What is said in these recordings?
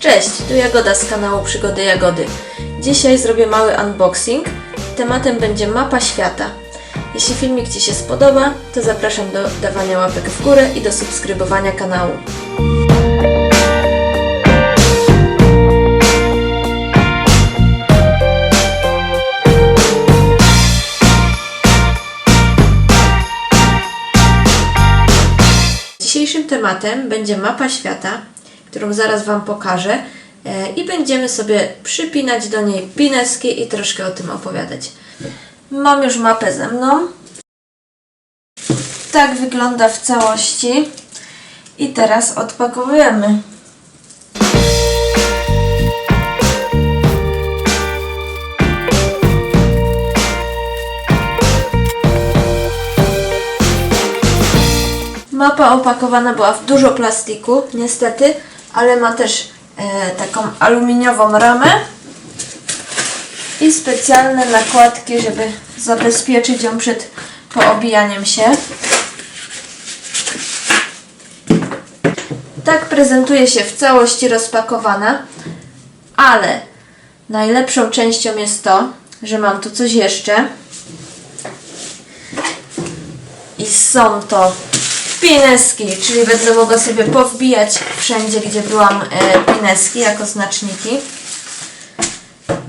Cześć, tu Jagoda z kanału Przygody Jagody. Dzisiaj zrobię mały unboxing. Tematem będzie mapa świata. Jeśli filmik Ci się spodoba, to zapraszam do dawania łapek w górę i do subskrybowania kanału. Dzisiejszym tematem będzie mapa świata, którą zaraz Wam pokażę e, i będziemy sobie przypinać do niej pineski i troszkę o tym opowiadać. Mam już mapę ze mną. Tak wygląda w całości. I teraz odpakowujemy. Mapa opakowana była w dużo plastiku, niestety, ale ma też e, taką aluminiową ramę i specjalne nakładki, żeby zabezpieczyć ją przed poobijaniem się. Tak prezentuje się w całości rozpakowana, ale najlepszą częścią jest to, że mam tu coś jeszcze. I są to pineski, czyli będę mogła sobie powbijać wszędzie, gdzie byłam e, pineski jako znaczniki.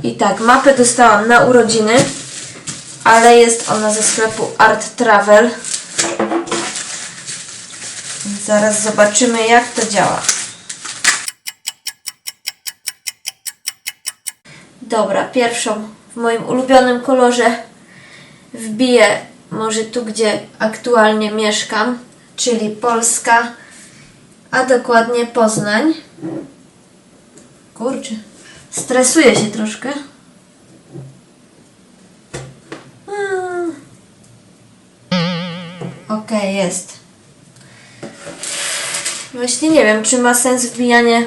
I tak, mapę dostałam na urodziny, ale jest ona ze sklepu Art Travel. Zaraz zobaczymy jak to działa. Dobra, pierwszą w moim ulubionym kolorze wbiję może tu, gdzie aktualnie mieszkam, czyli Polska, a dokładnie Poznań. Kurczę, stresuję się troszkę. Okej, jest. Właśnie nie wiem, czy ma sens wbijanie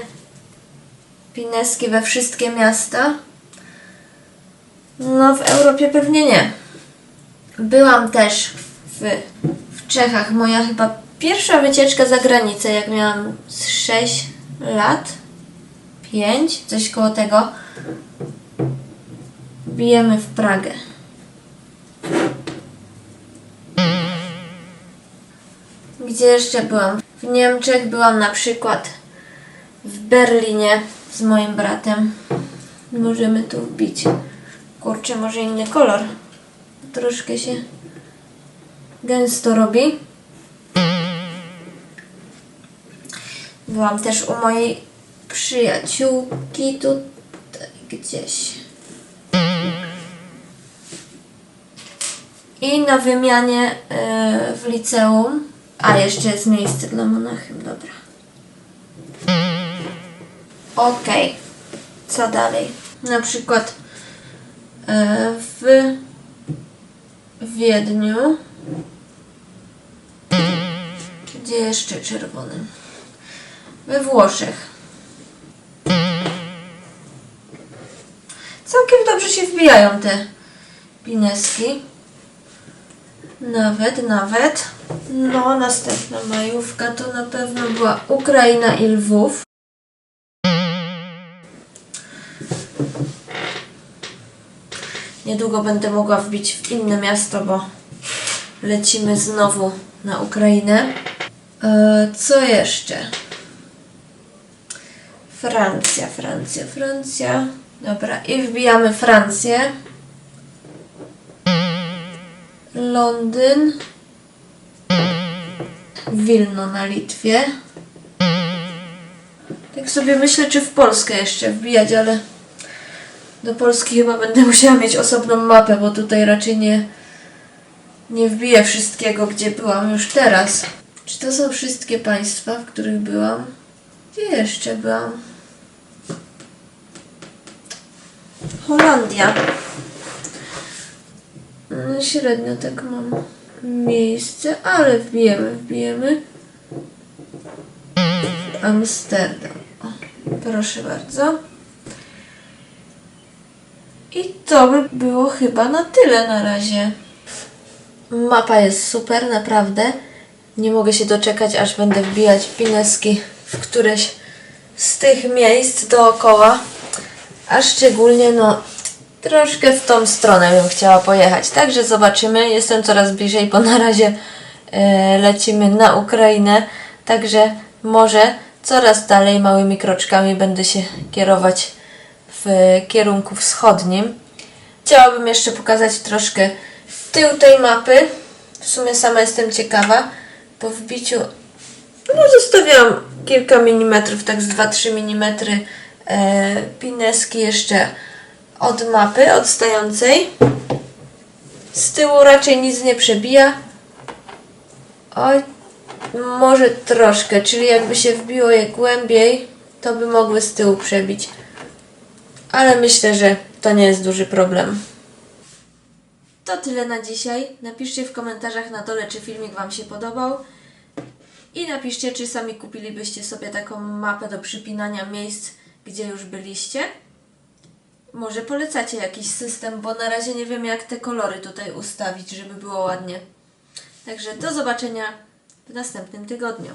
pineski we wszystkie miasta. No, w Europie pewnie nie. Byłam też w Czechach. Moja chyba pierwsza wycieczka za granicę, jak miałam z 6 lat. 5, coś koło tego. Bijemy w Pragę. Gdzie jeszcze byłam? W Niemczech byłam na przykład w Berlinie z moim bratem. Możemy tu wbić. Kurczę, może inny kolor. Troszkę się gęsto robi. Byłam też u mojej przyjaciółki tutaj gdzieś. I na wymianie e, w liceum. A jeszcze jest miejsce dla monachym, dobra. Okej. Co dalej? Na przykład e, w Wiedniu. Gdzie jeszcze czerwonym? We Włoszech. Całkiem dobrze się wbijają te pineski. Nawet, nawet. No, następna majówka to na pewno była Ukraina i Lwów. Niedługo będę mogła wbić w inne miasto, bo lecimy znowu na Ukrainę. E, co jeszcze? Francja, Francja, Francja. Dobra, i wbijamy Francję. Londyn. Wilno na Litwie. Tak sobie myślę, czy w Polskę jeszcze wbijać, ale do Polski chyba będę musiała mieć osobną mapę, bo tutaj raczej nie, nie wbiję wszystkiego, gdzie byłam już teraz. Czy to są wszystkie państwa, w których byłam? Gdzie jeszcze byłam? Holandia. Mm, Średnio tak mam miejsce, ale wbijemy, wbijemy. Amsterdam. O, proszę bardzo. I to by było chyba na tyle na razie. Mapa jest super, naprawdę. Nie mogę się doczekać, aż będę wbijać pineski w któreś z tych miejsc dookoła, a szczególnie no troszkę w tą stronę bym chciała pojechać. Także zobaczymy. Jestem coraz bliżej, bo na razie e, lecimy na Ukrainę. Także może coraz dalej małymi kroczkami będę się kierować w kierunku wschodnim. Chciałabym jeszcze pokazać troszkę tył tej mapy. W sumie sama jestem ciekawa. Po wbiciu no zostawiłam kilka milimetrów, tak z 2-3 mm e, pineski jeszcze od mapy odstającej. Z tyłu raczej nic nie przebija. Oj, może troszkę, czyli jakby się wbiło je głębiej, to by mogły z tyłu przebić. Ale myślę, że to nie jest duży problem. To tyle na dzisiaj. Napiszcie w komentarzach na dole, czy filmik Wam się podobał. I napiszcie, czy sami kupilibyście sobie taką mapę do przypinania miejsc, gdzie już byliście. Może polecacie jakiś system, bo na razie nie wiem, jak te kolory tutaj ustawić, żeby było ładnie. Także do zobaczenia w następnym tygodniu.